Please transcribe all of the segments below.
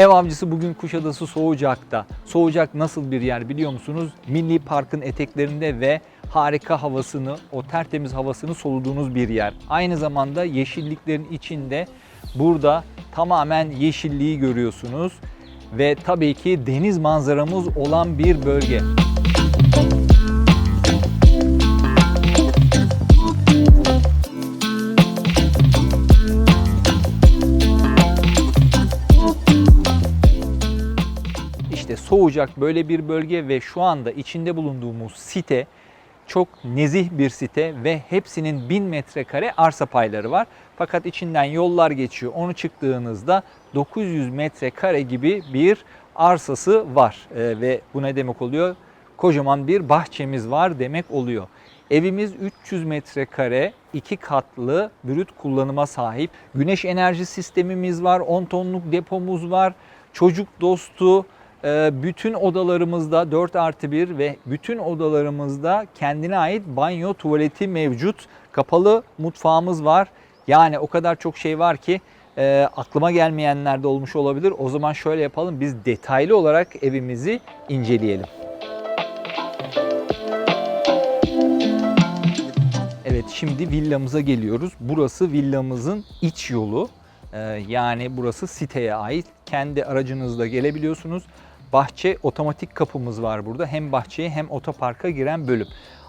Ev avcısı bugün Kuşadası Soğucak'ta. Soğucak nasıl bir yer biliyor musunuz? Milli Park'ın eteklerinde ve harika havasını, o tertemiz havasını soluduğunuz bir yer. Aynı zamanda yeşilliklerin içinde burada tamamen yeşilliği görüyorsunuz ve tabii ki deniz manzaramız olan bir bölge. İşte Soğucak böyle bir bölge ve şu anda içinde bulunduğumuz site çok nezih bir site ve hepsinin 1000 metrekare arsa payları var. Fakat içinden yollar geçiyor. Onu çıktığınızda 900 metrekare gibi bir arsası var. Ee, ve bu ne demek oluyor? Kocaman bir bahçemiz var demek oluyor. Evimiz 300 metrekare, iki katlı brüt kullanıma sahip. Güneş enerji sistemimiz var, 10 tonluk depomuz var. Çocuk dostu, e, bütün odalarımızda 4 artı 1 ve bütün odalarımızda kendine ait banyo tuvaleti mevcut. Kapalı mutfağımız var. Yani o kadar çok şey var ki e, aklıma gelmeyenler de olmuş olabilir. O zaman şöyle yapalım biz detaylı olarak evimizi inceleyelim. Evet şimdi villamıza geliyoruz. Burası villamızın iç yolu. Ee, yani burası siteye ait. Kendi aracınızla gelebiliyorsunuz. Bahçe otomatik kapımız var burada. Hem bahçeye hem otoparka giren bölüm.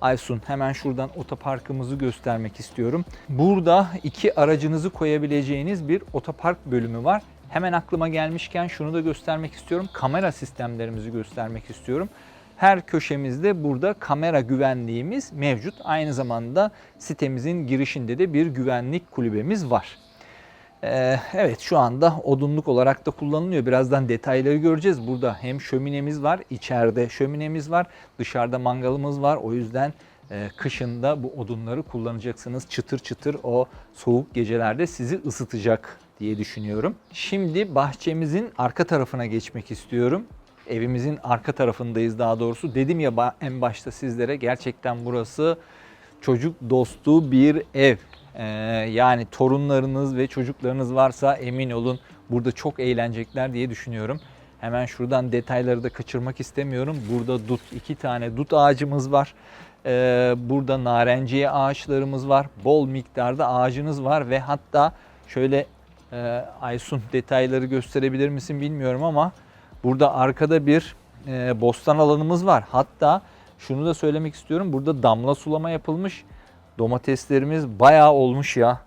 Aysun hemen şuradan otoparkımızı göstermek istiyorum. Burada iki aracınızı koyabileceğiniz bir otopark bölümü var. Hemen aklıma gelmişken şunu da göstermek istiyorum. Kamera sistemlerimizi göstermek istiyorum. Her köşemizde burada kamera güvenliğimiz mevcut. Aynı zamanda sitemizin girişinde de bir güvenlik kulübemiz var. Ee, evet şu anda odunluk olarak da kullanılıyor. Birazdan detayları göreceğiz. Burada hem şöminemiz var, içeride şöminemiz var, dışarıda mangalımız var. O yüzden e, kışında bu odunları kullanacaksınız. Çıtır çıtır o soğuk gecelerde sizi ısıtacak diye düşünüyorum. Şimdi bahçemizin arka tarafına geçmek istiyorum. Evimizin arka tarafındayız daha doğrusu. Dedim ya en başta sizlere gerçekten burası çocuk dostu bir ev. Ee, yani torunlarınız ve çocuklarınız varsa emin olun burada çok eğlenecekler diye düşünüyorum. Hemen şuradan detayları da kaçırmak istemiyorum. Burada dut, iki tane dut ağacımız var. Ee, burada narenciye ağaçlarımız var. Bol miktarda ağacınız var ve hatta şöyle e, Aysun detayları gösterebilir misin bilmiyorum ama burada arkada bir e, bostan alanımız var. Hatta şunu da söylemek istiyorum. Burada damla sulama yapılmış. Domateslerimiz bayağı olmuş ya.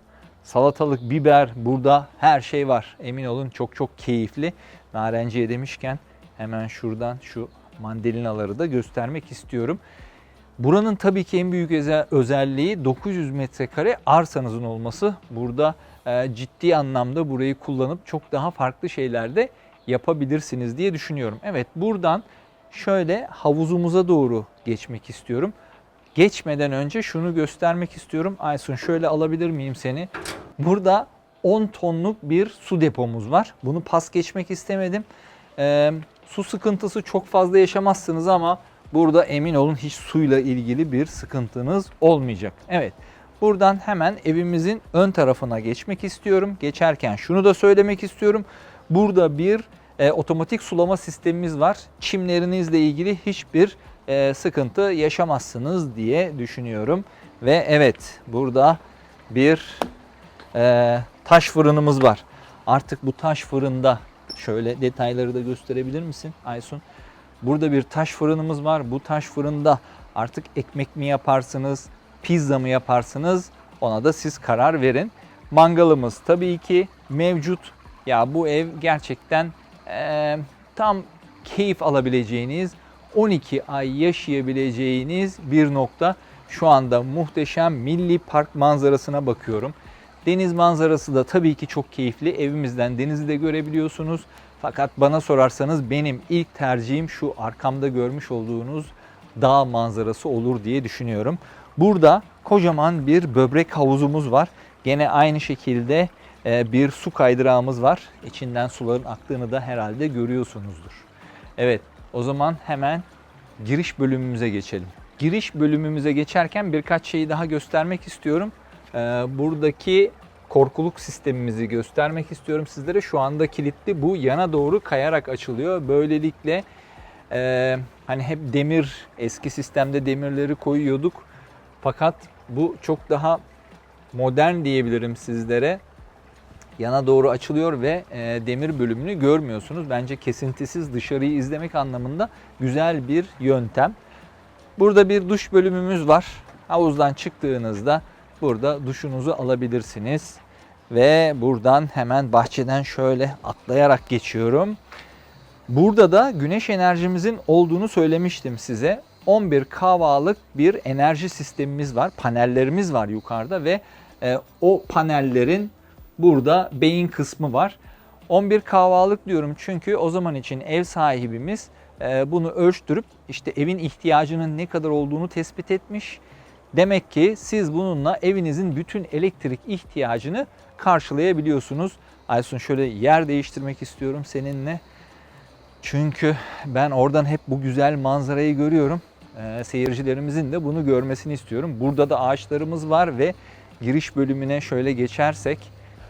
Salatalık, biber burada her şey var. Emin olun çok çok keyifli. Narenciye demişken hemen şuradan şu mandalinaları da göstermek istiyorum. Buranın tabii ki en büyük öze- özelliği 900 metrekare arsanızın olması. Burada e, ciddi anlamda burayı kullanıp çok daha farklı şeyler de yapabilirsiniz diye düşünüyorum. Evet buradan şöyle havuzumuza doğru geçmek istiyorum. Geçmeden önce şunu göstermek istiyorum. Aysun şöyle alabilir miyim seni? Burada 10 tonluk bir su depomuz var. Bunu pas geçmek istemedim. Ee, su sıkıntısı çok fazla yaşamazsınız ama burada emin olun hiç suyla ilgili bir sıkıntınız olmayacak. Evet. Buradan hemen evimizin ön tarafına geçmek istiyorum. Geçerken şunu da söylemek istiyorum. Burada bir e, otomatik sulama sistemimiz var. Çimlerinizle ilgili hiçbir e, sıkıntı yaşamazsınız diye düşünüyorum. Ve evet burada bir e, taş fırınımız var. Artık bu taş fırında şöyle detayları da gösterebilir misin Aysun? Burada bir taş fırınımız var. Bu taş fırında artık ekmek mi yaparsınız, pizza mı yaparsınız ona da siz karar verin. Mangalımız tabii ki mevcut. Ya bu ev gerçekten eee, tam keyif alabileceğiniz, 12 ay yaşayabileceğiniz bir nokta. Şu anda muhteşem milli park manzarasına bakıyorum. Deniz manzarası da tabii ki çok keyifli. Evimizden denizi de görebiliyorsunuz. Fakat bana sorarsanız benim ilk tercihim şu arkamda görmüş olduğunuz dağ manzarası olur diye düşünüyorum. Burada kocaman bir böbrek havuzumuz var. Gene aynı şekilde e, bir su kaydırağımız var. İçinden suların aktığını da herhalde görüyorsunuzdur. Evet, o zaman hemen giriş bölümümüze geçelim. Giriş bölümümüze geçerken birkaç şeyi daha göstermek istiyorum. Ee, buradaki korkuluk sistemimizi göstermek istiyorum sizlere. Şu anda kilitli bu yana doğru kayarak açılıyor. Böylelikle e, hani hep demir eski sistemde demirleri koyuyorduk. Fakat bu çok daha modern diyebilirim sizlere. Yana doğru açılıyor ve e, demir bölümünü görmüyorsunuz. Bence kesintisiz dışarıyı izlemek anlamında güzel bir yöntem. Burada bir duş bölümümüz var. Havuzdan çıktığınızda burada duşunuzu alabilirsiniz. Ve buradan hemen bahçeden şöyle atlayarak geçiyorum. Burada da güneş enerjimizin olduğunu söylemiştim size. 11 kW'lık bir enerji sistemimiz var. Panellerimiz var yukarıda ve e, o panellerin burada beyin kısmı var. 11 kW'lık diyorum çünkü o zaman için ev sahibimiz e, bunu ölçtürüp işte evin ihtiyacının ne kadar olduğunu tespit etmiş. Demek ki siz bununla evinizin bütün elektrik ihtiyacını karşılayabiliyorsunuz. Aysun şöyle yer değiştirmek istiyorum seninle. Çünkü ben oradan hep bu güzel manzarayı görüyorum. Ee, seyircilerimizin de bunu görmesini istiyorum. Burada da ağaçlarımız var ve giriş bölümüne şöyle geçersek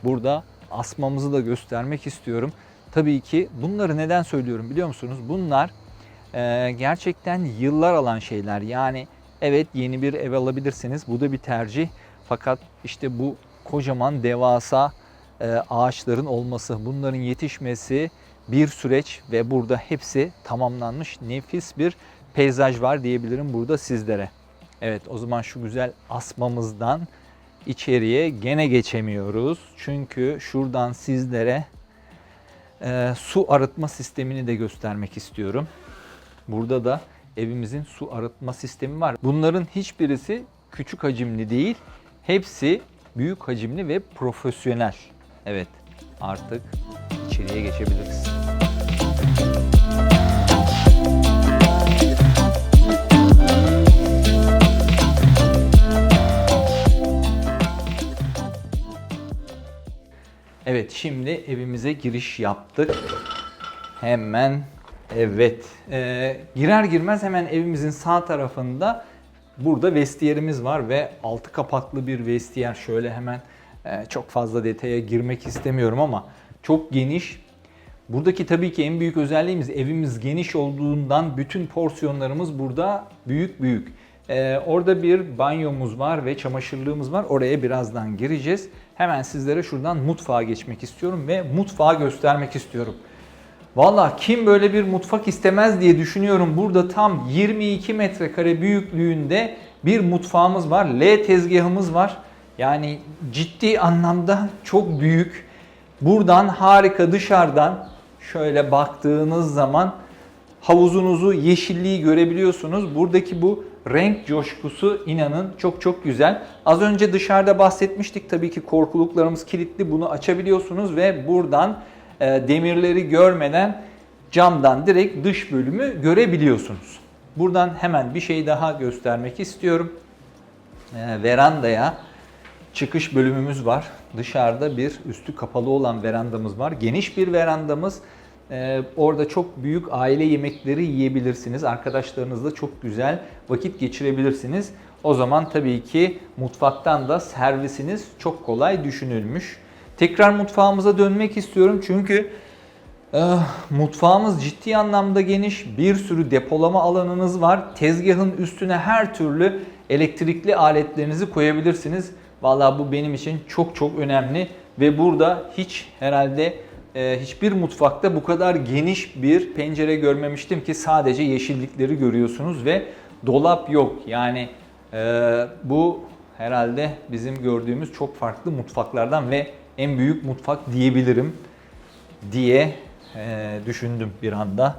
burada asmamızı da göstermek istiyorum. Tabii ki bunları neden söylüyorum biliyor musunuz? Bunlar e, gerçekten yıllar alan şeyler. Yani evet yeni bir ev alabilirsiniz. Bu da bir tercih. Fakat işte bu kocaman devasa e, ağaçların olması, bunların yetişmesi bir süreç ve burada hepsi tamamlanmış nefis bir peyzaj var diyebilirim burada sizlere. Evet o zaman şu güzel asmamızdan içeriye gene geçemiyoruz. Çünkü şuradan sizlere e, su arıtma sistemini de göstermek istiyorum. Burada da evimizin su arıtma sistemi var. Bunların hiçbirisi küçük hacimli değil. Hepsi büyük hacimli ve profesyonel. Evet artık içeriye geçebiliriz. Evet şimdi evimize giriş yaptık. Hemen evet Ee, girer girmez hemen evimizin sağ tarafında burada vestiyerimiz var ve altı kapaklı bir vestiyer. Şöyle hemen e, çok fazla detaya girmek istemiyorum ama çok geniş. Buradaki tabii ki en büyük özelliğimiz evimiz geniş olduğundan bütün porsiyonlarımız burada büyük büyük. Ee, orada bir banyomuz var ve çamaşırlığımız var. Oraya birazdan gireceğiz. Hemen sizlere şuradan mutfağa geçmek istiyorum ve mutfağı göstermek istiyorum. Valla kim böyle bir mutfak istemez diye düşünüyorum. Burada tam 22 metrekare büyüklüğünde bir mutfağımız var. L tezgahımız var. Yani ciddi anlamda çok büyük. Buradan harika dışarıdan şöyle baktığınız zaman havuzunuzu, yeşilliği görebiliyorsunuz. Buradaki bu renk coşkusu inanın çok çok güzel. Az önce dışarıda bahsetmiştik tabii ki korkuluklarımız kilitli. Bunu açabiliyorsunuz ve buradan e, demirleri görmeden camdan direkt dış bölümü görebiliyorsunuz. Buradan hemen bir şey daha göstermek istiyorum. E, verandaya çıkış bölümümüz var. Dışarıda bir üstü kapalı olan verandamız var. Geniş bir verandamız. Ee, orada çok büyük aile yemekleri yiyebilirsiniz. Arkadaşlarınızla çok güzel vakit geçirebilirsiniz. O zaman tabii ki mutfaktan da servisiniz çok kolay düşünülmüş. Tekrar mutfağımıza dönmek istiyorum çünkü e, mutfağımız ciddi anlamda geniş. Bir sürü depolama alanınız var. Tezgahın üstüne her türlü elektrikli aletlerinizi koyabilirsiniz. Vallahi bu benim için çok çok önemli ve burada hiç herhalde e, hiçbir mutfakta bu kadar geniş bir pencere görmemiştim ki sadece yeşillikleri görüyorsunuz ve dolap yok. Yani e, bu herhalde bizim gördüğümüz çok farklı mutfaklardan ve en büyük mutfak diyebilirim diye e, düşündüm bir anda.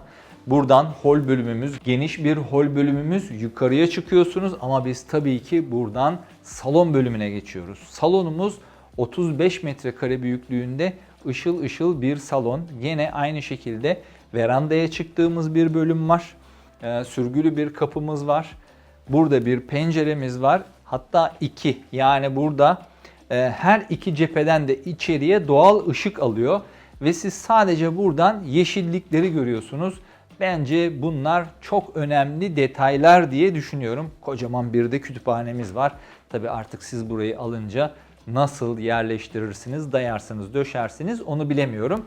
Buradan hol bölümümüz, geniş bir hol bölümümüz. Yukarıya çıkıyorsunuz ama biz tabii ki buradan salon bölümüne geçiyoruz. Salonumuz 35 metrekare büyüklüğünde ışıl ışıl bir salon. Yine aynı şekilde verandaya çıktığımız bir bölüm var. Ee, sürgülü bir kapımız var. Burada bir penceremiz var. Hatta iki yani burada e, her iki cepheden de içeriye doğal ışık alıyor. Ve siz sadece buradan yeşillikleri görüyorsunuz. Bence bunlar çok önemli detaylar diye düşünüyorum. Kocaman bir de kütüphanemiz var. Tabi artık siz burayı alınca nasıl yerleştirirsiniz, dayarsınız, döşersiniz onu bilemiyorum.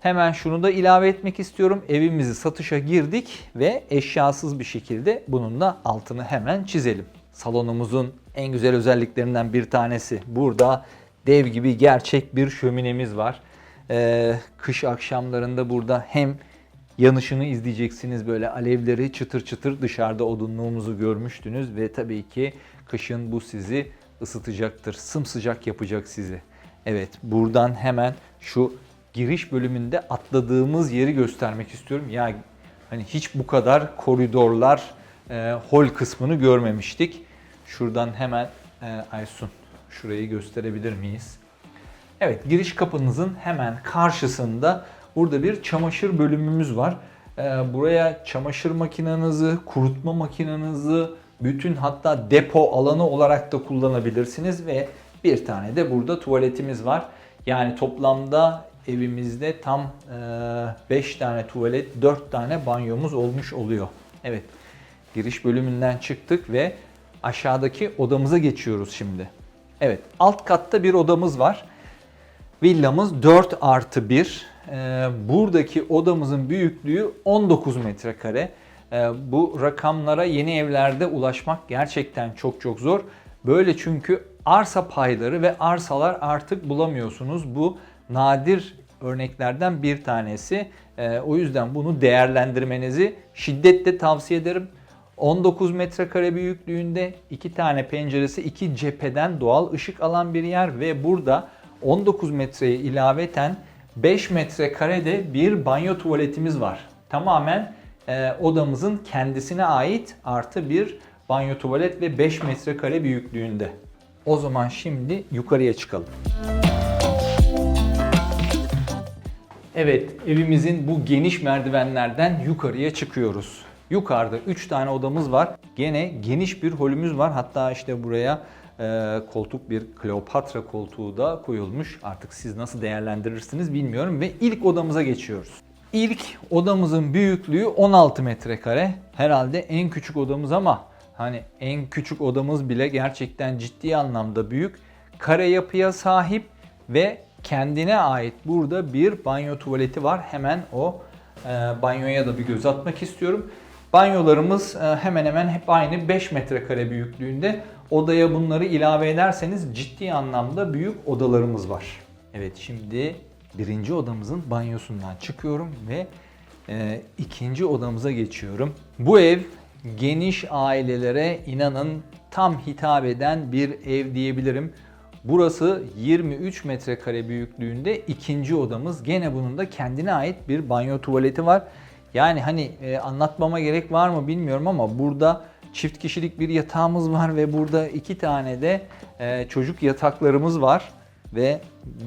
Hemen şunu da ilave etmek istiyorum. Evimizi satışa girdik ve eşyasız bir şekilde bunun da altını hemen çizelim. Salonumuzun en güzel özelliklerinden bir tanesi. Burada dev gibi gerçek bir şöminemiz var. Ee, kış akşamlarında burada hem yanışını izleyeceksiniz böyle alevleri çıtır çıtır dışarıda odunluğumuzu görmüştünüz ve tabii ki kışın bu sizi ısıtacaktır. Sımsıcak yapacak sizi. Evet buradan hemen şu giriş bölümünde atladığımız yeri göstermek istiyorum. Ya hani hiç bu kadar koridorlar, e, hol kısmını görmemiştik. Şuradan hemen e, Aysun şurayı gösterebilir miyiz? Evet giriş kapınızın hemen karşısında burada bir çamaşır bölümümüz var. Ee, buraya çamaşır makinenizi, kurutma makinenizi, bütün hatta depo alanı olarak da kullanabilirsiniz ve bir tane de burada tuvaletimiz var. Yani toplamda evimizde tam 5 tane tuvalet, 4 tane banyomuz olmuş oluyor. Evet giriş bölümünden çıktık ve aşağıdaki odamıza geçiyoruz şimdi. Evet alt katta bir odamız var. Villamız 4 artı 1. Ee, buradaki odamızın büyüklüğü 19 metrekare. Ee, bu rakamlara yeni evlerde ulaşmak gerçekten çok çok zor. Böyle çünkü arsa payları ve arsalar artık bulamıyorsunuz. Bu nadir örneklerden bir tanesi. Ee, o yüzden bunu değerlendirmenizi şiddetle tavsiye ederim. 19 metrekare büyüklüğünde iki tane penceresi iki cepheden doğal ışık alan bir yer ve burada 19 metreye ilaveten 5 metrekarede bir banyo tuvaletimiz var. Tamamen e, odamızın kendisine ait artı bir banyo tuvalet ve 5 metrekare büyüklüğünde. O zaman şimdi yukarıya çıkalım. Evet, evimizin bu geniş merdivenlerden yukarıya çıkıyoruz. Yukarıda 3 tane odamız var. Gene geniş bir holümüz var. Hatta işte buraya e, koltuk bir Kleopatra koltuğu da koyulmuş. Artık siz nasıl değerlendirirsiniz bilmiyorum ve ilk odamıza geçiyoruz. İlk odamızın büyüklüğü 16 metrekare. Herhalde en küçük odamız ama hani en küçük odamız bile gerçekten ciddi anlamda büyük. Kare yapıya sahip ve kendine ait burada bir banyo tuvaleti var. Hemen o e, banyoya da bir göz atmak istiyorum. Banyolarımız e, hemen hemen hep aynı 5 metrekare büyüklüğünde. Odaya bunları ilave ederseniz ciddi anlamda büyük odalarımız var. Evet şimdi birinci odamızın banyosundan çıkıyorum ve e, ikinci odamıza geçiyorum. Bu ev geniş ailelere inanın tam hitap eden bir ev diyebilirim. Burası 23 metrekare büyüklüğünde ikinci odamız. Gene bunun da kendine ait bir banyo tuvaleti var. Yani hani e, anlatmama gerek var mı bilmiyorum ama burada çift kişilik bir yatağımız var ve burada iki tane de e, çocuk yataklarımız var ve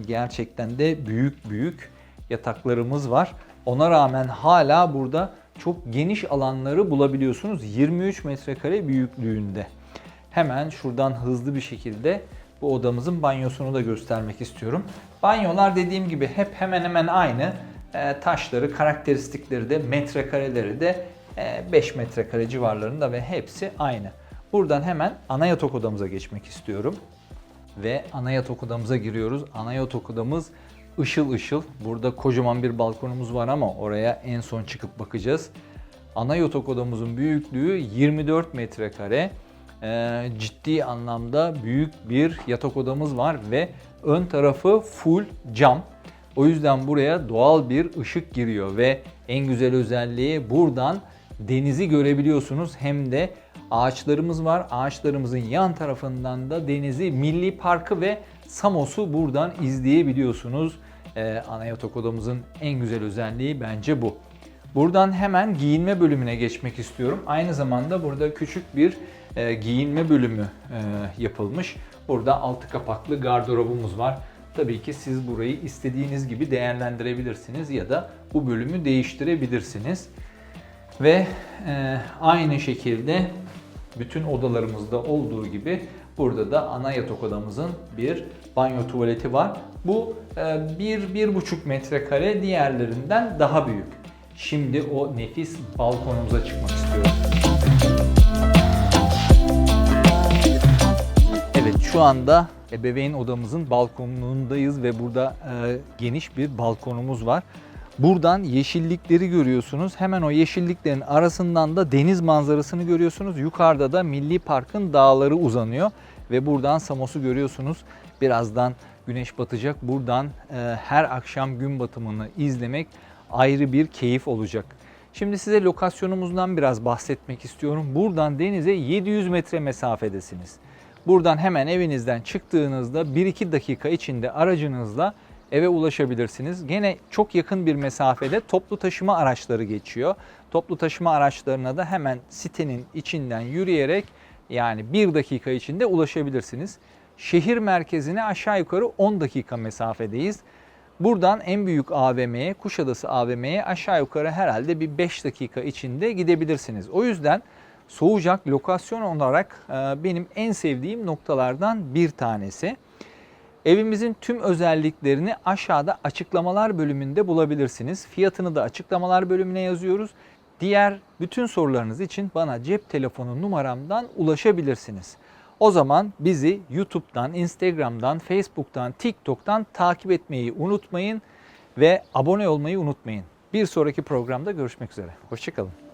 gerçekten de büyük büyük yataklarımız var. Ona rağmen hala burada çok geniş alanları bulabiliyorsunuz 23 metrekare büyüklüğünde. Hemen şuradan hızlı bir şekilde bu odamızın banyosunu da göstermek istiyorum. Banyolar dediğim gibi hep hemen hemen aynı. E, taşları, karakteristikleri de metrekareleri de 5 e, metrekare civarlarında ve hepsi aynı. Buradan hemen ana yatak odamıza geçmek istiyorum. Ve ana yatak odamıza giriyoruz. Ana yatak odamız ışıl ışıl. Burada kocaman bir balkonumuz var ama oraya en son çıkıp bakacağız. Ana yatak odamızın büyüklüğü 24 metrekare. Ee, ciddi anlamda büyük bir yatak odamız var ve ön tarafı full cam. O yüzden buraya doğal bir ışık giriyor ve en güzel özelliği buradan denizi görebiliyorsunuz hem de ağaçlarımız var. Ağaçlarımızın yan tarafından da denizi, milli parkı ve Samos'u buradan izleyebiliyorsunuz. Ee, ana odamızın en güzel özelliği bence bu. Buradan hemen giyinme bölümüne geçmek istiyorum. Aynı zamanda burada küçük bir e, giyinme bölümü e, yapılmış. Burada altı kapaklı gardırobumuz var. Tabii ki siz burayı istediğiniz gibi değerlendirebilirsiniz ya da bu bölümü değiştirebilirsiniz. Ve e, aynı şekilde bütün odalarımızda olduğu gibi burada da ana yatak odamızın bir banyo tuvaleti var. Bu 1-1,5 e, metrekare diğerlerinden daha büyük. Şimdi o nefis balkonumuza çıkmak istiyorum. Evet Şu anda ebeveyn odamızın balkonundayız ve burada e, geniş bir balkonumuz var. Buradan yeşillikleri görüyorsunuz. Hemen o yeşilliklerin arasından da deniz manzarasını görüyorsunuz. Yukarıda da Milli Park'ın dağları uzanıyor ve buradan Samos'u görüyorsunuz. Birazdan güneş batacak. Buradan e, her akşam gün batımını izlemek ayrı bir keyif olacak. Şimdi size lokasyonumuzdan biraz bahsetmek istiyorum. Buradan denize 700 metre mesafedesiniz. Buradan hemen evinizden çıktığınızda 1-2 dakika içinde aracınızla eve ulaşabilirsiniz. Gene çok yakın bir mesafede toplu taşıma araçları geçiyor. Toplu taşıma araçlarına da hemen sitenin içinden yürüyerek yani 1 dakika içinde ulaşabilirsiniz. Şehir merkezine aşağı yukarı 10 dakika mesafedeyiz. Buradan en büyük AVM'ye, Kuşadası AVM'ye aşağı yukarı herhalde bir 5 dakika içinde gidebilirsiniz. O yüzden Soğucak lokasyon olarak e, benim en sevdiğim noktalardan bir tanesi. Evimizin tüm özelliklerini aşağıda açıklamalar bölümünde bulabilirsiniz. Fiyatını da açıklamalar bölümüne yazıyoruz. Diğer bütün sorularınız için bana cep telefonu numaramdan ulaşabilirsiniz. O zaman bizi YouTube'dan, Instagram'dan, Facebook'tan, TikTok'tan takip etmeyi unutmayın ve abone olmayı unutmayın. Bir sonraki programda görüşmek üzere. Hoşçakalın.